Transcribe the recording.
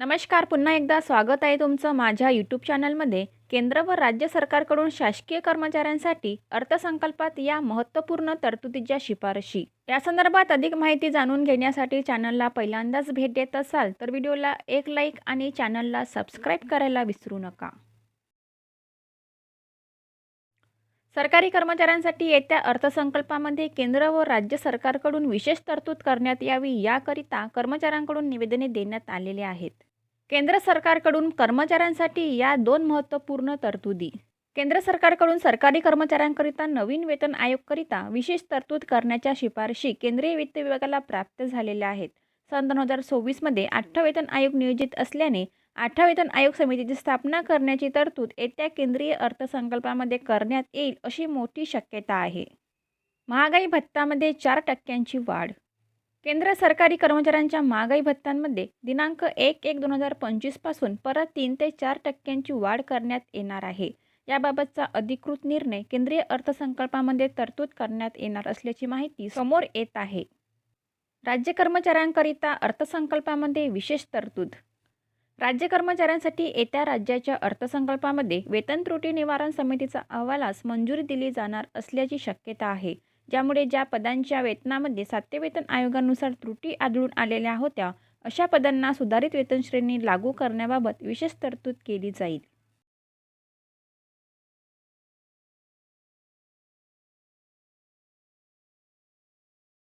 नमस्कार पुन्हा एकदा स्वागत आहे तुमचं माझ्या यूट्यूब चॅनलमध्ये केंद्र व राज्य सरकारकडून शासकीय कर्मचाऱ्यांसाठी अर्थसंकल्पात या महत्त्वपूर्ण तरतुदीच्या शिफारशी. या संदर्भात अधिक माहिती जाणून घेण्यासाठी चॅनलला पहिल्यांदाच भेट देत असाल तर व्हिडिओला एक लाईक आणि चॅनलला सबस्क्राईब करायला विसरू नका. सरकारी कर्मचाऱ्यांसाठी येत्या अर्थसंकल्पामध्ये केंद्र व राज्य सरकारकडून विशेष तरतूद करण्यात यावी याकरिता कर्मचाऱ्यांकडून निवेदने देण्यात आलेले आहेत. केंद्र सरकारकडून कर्मचाऱ्यांसाठी या दोन महत्त्वपूर्ण तरतुदी. केंद्र सरकारकडून सरकारी कर्मचाऱ्यांकरिता नवीन वेतन आयोगकरिता विशेष तरतूद करण्याच्या शिफारशी केंद्रीय वित्त विभागाला प्राप्त झालेल्या आहेत. सन दोन हजार सव्वीसमध्ये आठवा वेतन आयोग नियोजित असल्याने आठवा वेतन आयोग समितीची स्थापना करण्याची तरतूद येत्या केंद्रीय अर्थसंकल्पामध्ये करण्यात येईल अशी मोठी शक्यता आहे. महागाई भत्तामध्ये चार टक्क्यांची वाढ. केंद्र सरकारी कर्मचाऱ्यांच्या महागाई भत्त्यांमध्ये दिनांक एक एक दोन हजार पंचवीसपासून परत तीन ते चार टक्क्यांची वाढ करण्यात येणार आहे. याबाबतचा अधिकृत निर्णय केंद्रीय अर्थसंकल्पामध्ये तरतूद करण्यात येणार असल्याची माहिती समोर येत आहे. राज्य कर्मचाऱ्यांकरिता अर्थसंकल्पामध्ये विशेष तरतूद राज्य कर्मचाऱ्यांसाठी येत्या राज्याच्या अर्थसंकल्पामध्ये वेतन त्रुटी निवारण समितीचा अहवालास मंजुरी दिली जाणार असल्याची शक्यता आहे. ज्यामुळे ज्या पदांच्या वेतनामध्ये सातव्य वेतन आयोगानुसार त्रुटी आढळून आलेल्या होत्या अशा पदांना सुधारित वेतन श्रेणी लागू करण्याबाबत विशेष तरतूद केली जाईल.